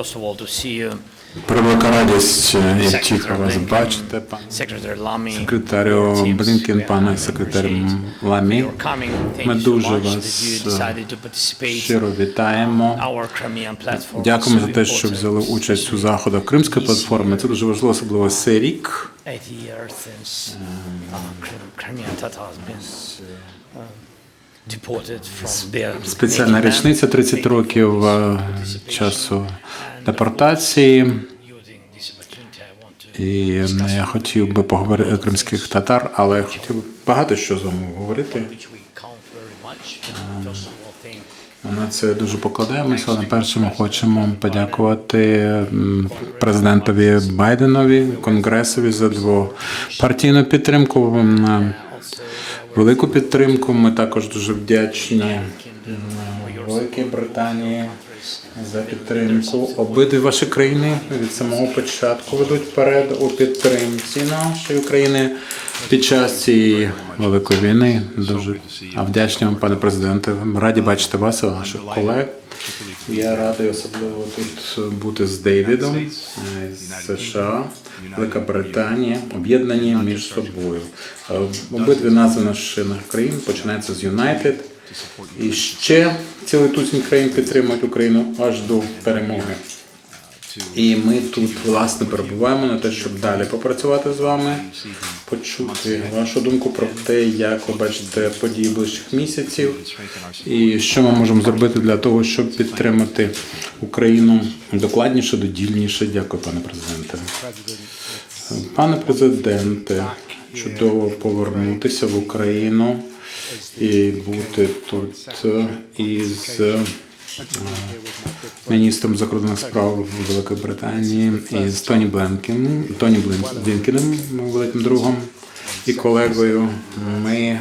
first of all, to see you, Превелика радість, як тільки вас бачите, пан Secretary секретарю. Блінкен, пане appreciate Ламі. Ми дуже вас щиро вітаємо. Дякуємо за те, що взяли участь у заходах Кримської платформи. Це дуже важливо, особливо цей рік. Спеціальна річниця 30 років е, часу депортації. І е, я хотів би поговорити кримських татар, але я хотів би багато що з вами говорити. Ми на це дуже покладаємося. Але перше ми хочемо подякувати президентові Байденові, конгресові за двопартійну підтримку. Велику підтримку. Ми також дуже вдячні Великій Британії за підтримку. Обидві ваші країни від самого початку ведуть вперед у підтримці нашої України під час цієї великої війни. Дуже а вдячні вам, пане президенте. Раді бачити вас і ваших колег. Я радий особливо тут бути з Дейвідом е, з США, Велика Британія, об'єднані між собою. Е, Обидві назви наших країн починаються з United. І ще цілий тусінь країн підтримують Україну аж до перемоги. І ми тут власне перебуваємо на те, щоб далі попрацювати з вами, почути вашу думку про те, як ви бачите події ближчих місяців, і що ми можемо зробити для того, щоб підтримати Україну докладніше, додільніше. Дякую, пане президенте. Пане президенте, чудово повернутися в Україну і бути тут із міністром закордонних справ Великої Британії і з Тоні Бленкін, Тоні Блін- Блінкеном, моїм великим другом і колегою. Ми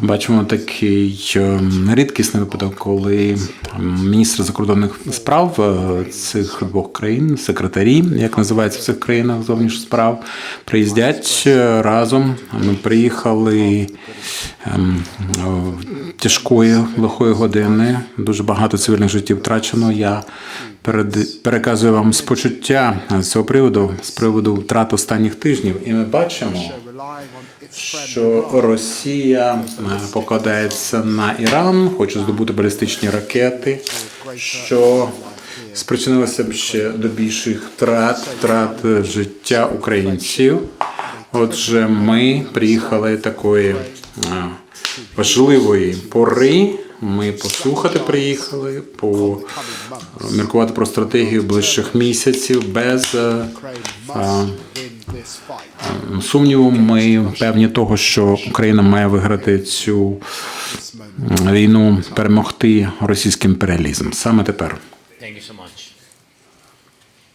бачимо такий е, рідкісний випадок, коли міністр закордонних справ е, цих двох країн, секретарі, як називається в цих країнах зовнішніх справ, приїздять е, разом. Ми приїхали ем, тяжкої лихої години. Дуже багато цивільних життів втрачено. Я переказую вам спочуття з цього приводу, з приводу втрат останніх тижнів. І ми бачимо, що Росія е, покладається на Іран, хоче здобути балістичні ракети, що спричинилося б ще до більших втрат, втрат життя українців. Отже, ми приїхали такої е, важливої пори. Ми послухати приїхали, поміркувати про стратегію ближчих місяців без а, а, сумніву. Ми певні того, що Україна має виграти цю війну, перемогти російський імперіалізм саме тепер.